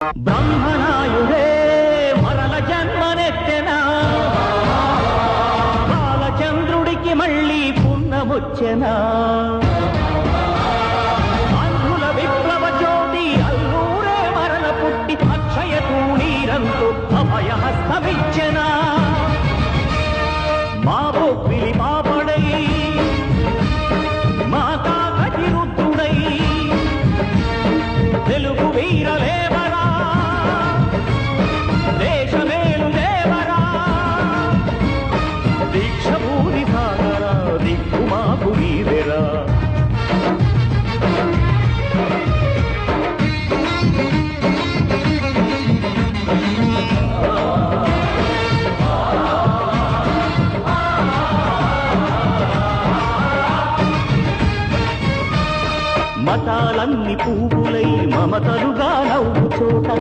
బ్రహ్మనాయుడే మరల జన్మనెత్తెనా. బాలచంద్రుడికి మళ్ళీ పున్నముచ్చెనా. అంధుల విప్లవ జ్యోతి అల్లూరే మరల పుట్టి అక్షయ తూణీరంతో అభయహస్తమిచ్చెనా. దేశభూమి సాగరా దిక్కుమాకు నీవెరా పువ్వులై మమతలుగా నవ్వు చోట